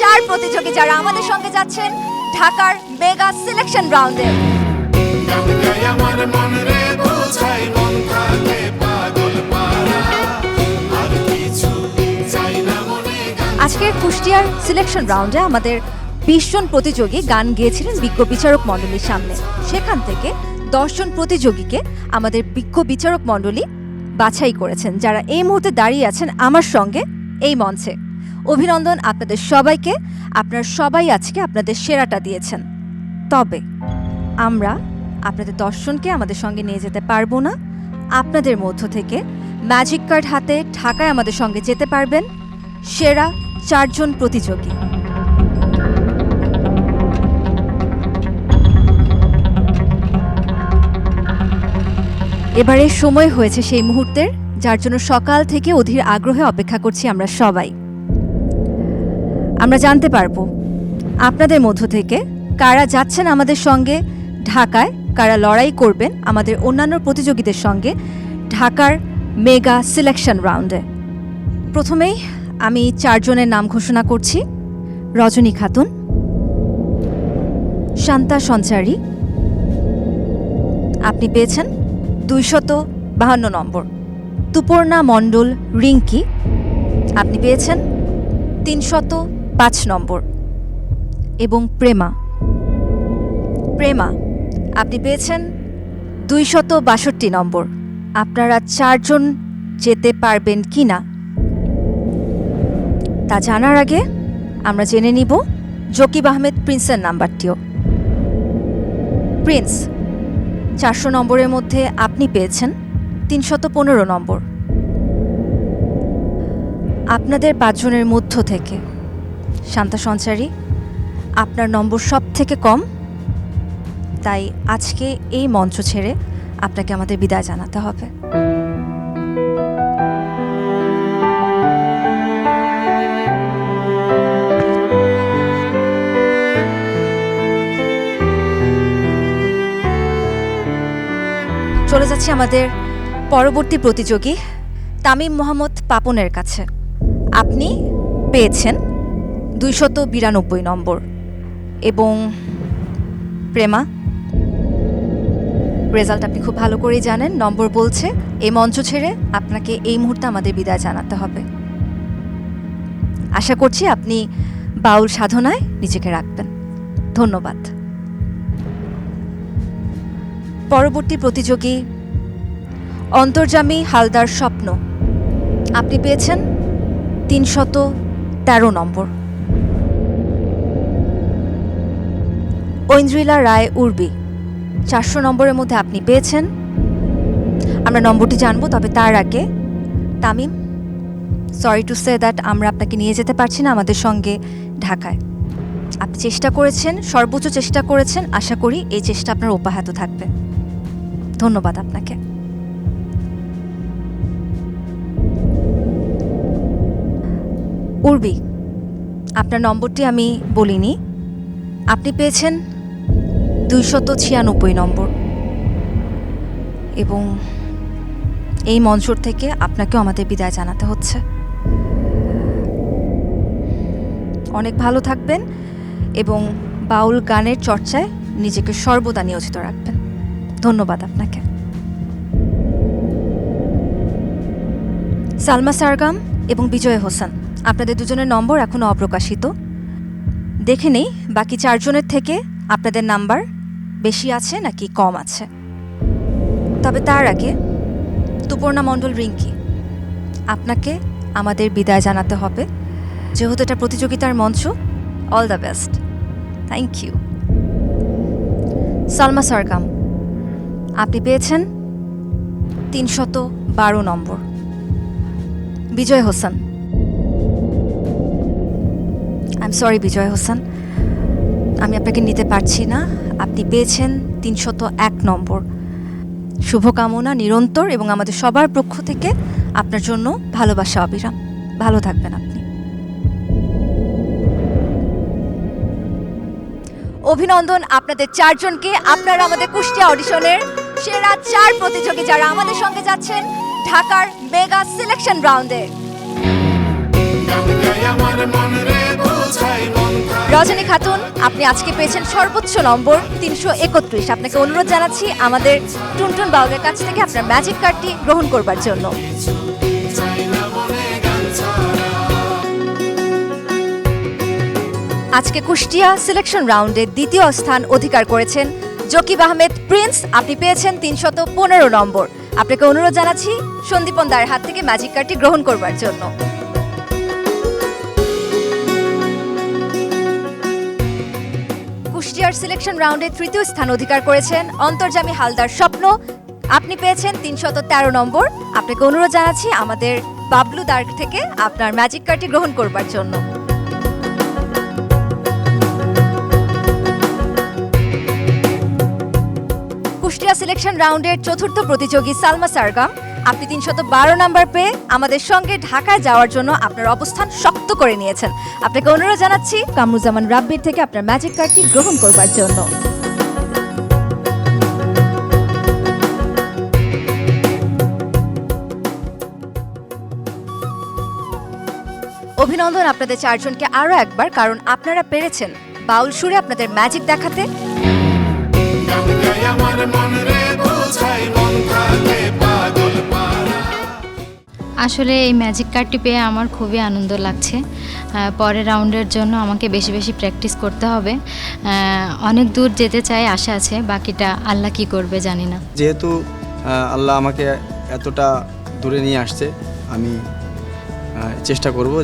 চার প্রতিযোগী যারা আমাদের সঙ্গে যাচ্ছেন ঢাকার মেগা সিলেকশন রাউন্ডে। আজকের কুষ্টিয়ার সিলেকশন রাউন্ডে আমাদের বিশ জন প্রতিযোগী গান গেয়েছিলেন বিজ্ঞ বিচারক মণ্ডলীর সামনে। সেখান থেকে দশজন প্রতিযোগীকে আমাদের বিজ্ঞ বিচারক মণ্ডলী বাছাই করেছেন যারা এই মুহূর্তে দাঁড়িয়ে আছেন আমার সঙ্গে এই মঞ্চে। অভিনন্দন আপনাদের সবাইকে। আপনারা সবাই আজকে আপনাদের সেরাটা দিয়েছেন। তবে আমরা আপনাদের দর্শনকে আমাদের সঙ্গে নিয়ে যেতে পারব না। আপনাদের মধ্য থেকে ম্যাজিক কার্ড হাতে ঢাকায় আমাদের সঙ্গে যেতে পারবেন সেরা চারজন প্রতিযোগী। এবারে সময় হয়েছে সেই মুহূর্তের, যার জন্য সকাল থেকে অধীর আগ্রহে অপেক্ষা করছি আমরা সবাই। আমরা জানতে পারব। আপনাদের মধ্য থেকে কারা যাচ্ছেন আমাদের সঙ্গে, ঢাকায় কারা লড়াই করবেন আমাদের অন্যান্য প্রতিযোগীদের সঙ্গে ঢাকার মেগা সিলেকশন রাউন্ডে। প্রথমেই আমি চারজনের নাম ঘোষণা করছি। রজনী খাতুন, শান্তা সঞ্চারী, আপনি পেয়েছেন দুইশত বাহান্ন নম্বর। তুপর্ণা মণ্ডল, রিঙ্কি, আপনি পেয়েছেন তিনশত পাঁচ নম্বর। এবং প্রেমা। প্রেমা, আপনি পেয়েছেন দুইশত বাষট্টি নম্বর। আপনারা চারজন যেতে পারবেন কি না তা জানার আগে আমরা জেনে নিব জকিব আহমেদ প্রিন্সের নাম্বারটিও। প্রিন্স, চারশো নম্বরের মধ্যে আপনি পেয়েছেন তিনশত পনেরো নম্বর। আপনাদের পাঁচজনের মধ্য থেকে। শান্তা সঞ্চারী, আপনার নম্বর সব থেকে কম। তাই আজকে এই মঞ্চ ছেড়ে আপনাকে আমাদের বিদায় জানাতে হবে। চলে যাচ্ছি আমাদের পরবর্তী প্রতিযোগী, তামিম মোহাম্মদ পাপনের কাছে। আপনি পেয়েছেন দুইশত বিরানব্বই নম্বর। এবং প্রেমা, রেজাল্ট আপনি খুব ভালো করেই জানেন, নম্বর বলছে এই মঞ্চ ছেড়ে আপনাকে এই মুহূর্তে আমাদের বিদায় জানাতে হবে। আশা করছি আপনি বাউল সাধনায় নিজেকে রাখবেন। ধন্যবাদ। পরবর্তী প্রতিযোগী অন্তর্জামী হালদার স্বপ্ন। আপনি পেয়েছেন তিনশত তেরো নম্বর। ঐন্দ্রিলা রায় উর্বি। চারশো নম্বরের মধ্যে আপনি পেয়েছেন। আমরা নম্বরটি জানব, তবে তার আগে Tamim sorry to say that আমরা আপনাকে নিয়ে যেতে পারছি না আমাদের সঙ্গে ঢাকায়। আপনি চেষ্টা করেছেন, সর্বোচ্চ চেষ্টা করেছেন, আশা করি এই চেষ্টা আপনার অব্যাহত থাকবে। ধন্যবাদ আপনাকে। উর্বি, আপনার নম্বরটি আমি বলিনি। আপনি পেয়েছেন দুইশত ছিয়ানব্বই নম্বর। এবং এই মঞ্চর থেকে আপনাকেও আমাদের বিদায় জানাতে হচ্ছে। অনেক ভালো থাকবেন এবং বাউল গানের চর্চায় নিজেকে সর্বদা নিয়োজিত রাখবেন। ধন্যবাদ আপনাকে। সালমা সারগাম এবং বিজয় হোসেন, আপনাদের দুজনের নম্বর এখনও অপ্রকাশিত। দেখে নেই, বাকি চারজনের থেকে আপনাদের নাম্বার বেশি আছে নাকি কম আছে? তবে তার আগে তুপর্ণা মণ্ডল রিঙ্কি, আপনাকে আমাদের বিদায় জানাতে হবে। যেহেতু এটা প্রতিযোগিতার মঞ্চ all the best thank you Salma Sargam, আপনি পেয়েছেন তিনশত বারো number. Bijoy Hossain. I am sorry Bijoy Hossain. আমি আপনাকে নিতে পারছি না। আপনি পেয়েছেন তিনশত এক নম্বর। শুভকামনা নিরন্তর এবং আমাদের সবার পক্ষ থেকে আপনার জন্য ভালোবাসা, অবিরাম। ভালো থাকবেন আপনি। অভিনন্দন আপনাদের চারজনকে। আপনারা আমাদের কুষ্টিয়া অডিশনের সেরা চার প্রতিযোগী যারা আমাদের সঙ্গে যাচ্ছেন, ঢাকার মেগা সিলেকশন রাউন্ডে। রজনী খাতুন, আপনি আজকে পেয়েছেন সর্বোচ্চ নম্বর তিনশো একত্রিশ। আপনাকে অনুরোধ জানাচ্ছি, আমাদের টুনটুন বাউলের কাছ থেকে আপনার ম্যাজিক কার্ডটি গ্রহণ করবার জন্য। আজকে কুষ্টিয়া সিলেকশন রাউন্ডে দ্বিতীয় স্থান অধিকার করেছেন জকিব আহমেদ প্রিন্স। আপনি পেয়েছেন তিনশত পনেরো নম্বর। আপনাকে অনুরোধ জানাচ্ছি, সন্দীপন দায়ের হাত থেকে ম্যাজিক কার্ডটি গ্রহণ করবার জন্য। কুষ্টিয়ার সিলেকশন রাউন্ডে তৃতীয় স্থান অধিকার করেছেন অন্তর্জামী হালদার স্বপ্ন। আপনি পেয়েছেন তিনশত তেরো নম্বর। আপনাকে অনুরোধ জানাচ্ছি আমাদের বাবলু দার্ক থেকে আপনার ম্যাজিক কার্ডটি গ্রহণ করবার জন্য। কুষ্টিয়া সিলেকশন রাউন্ডের চতুর্থ প্রতিযোগী সালমা সারগাম আপনি তিনশত বারো নাম্বার পেয়ে আমাদের সঙ্গে ঢাকায় যাওয়ার জন্য আপনার অবস্থান শক্ত করে নিয়েছেন। আপনাকে অনুরোধ জানাচ্ছি কামরুজ্জামান রাব্বির থেকে আপনার ম্যাজিক কার্ডটি গ্রহণ করবার জন্য। অভিনন্দন আপনাদের চারজনকে আরও একবার, কারণ আপনারা পেরেছেন বাউল সুরে আপনাদের ম্যাজিক দেখাতে। মন রে, বোঝাই মন থাকে আসলে এই ম্যাজিক কার্ডটি পেয়ে আমার খুবই আনন্দ লাগছে। পরের রাউন্ডের জন্য আমাকে বেশি বেশি প্র্যাকটিস করতে হবে। অনেক দূর যেতে চাই, আশা আছে, বাকিটা আল্লাহ কি করবে জানি না। যেহেতু আল্লাহ আমাকে এতটা দূরে নিয়ে আসছে, আমি চেষ্টা করব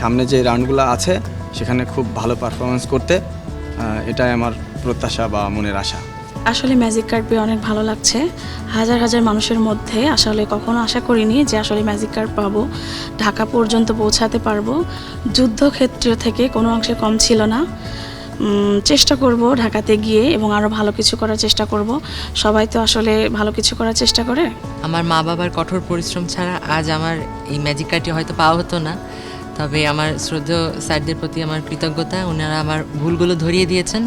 সামনে যে রাউন্ডগুলো আছে, সেখানে খুব ভালো পারফরমেন্স করতে এটাই আমার প্রত্যাশা বা মনের আশা। আসলে ম্যাজিক কার্ড পেয়ে অনেক ভালো লাগছে। হাজার হাজার মানুষের মধ্যে আসলে কখনো আশা করিনি যে আসলে ম্যাজিক কার্ড পাবো। ঢাকা পর্যন্ত পৌঁছাতে পারব। যুদ্ধক্ষেত্র থেকে কোনো অংশে কম ছিল না। চেষ্টা করব ঢাকাতে গিয়ে এবং আরও ভালো কিছু করার চেষ্টা করব। সবাই তো আসলে ভালো কিছু করার চেষ্টা করে। আমার মা বাবার কঠোর পরিশ্রম ছাড়া আজ আমার এই ম্যাজিক কার্ডটি হয়তো পাওয়া হতো না। তবে আমার শ্রদ্ধেয় স্যারদের প্রতি আমার কৃতজ্ঞতা। ওনারা আমার ভুলগুলো ধরিয়ে দিয়েছেন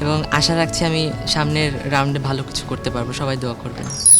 এবং আশা রাখছি আমি সামনের রাউন্ডে ভালো কিছু করতে পারব। সবাই দোয়া করবেন।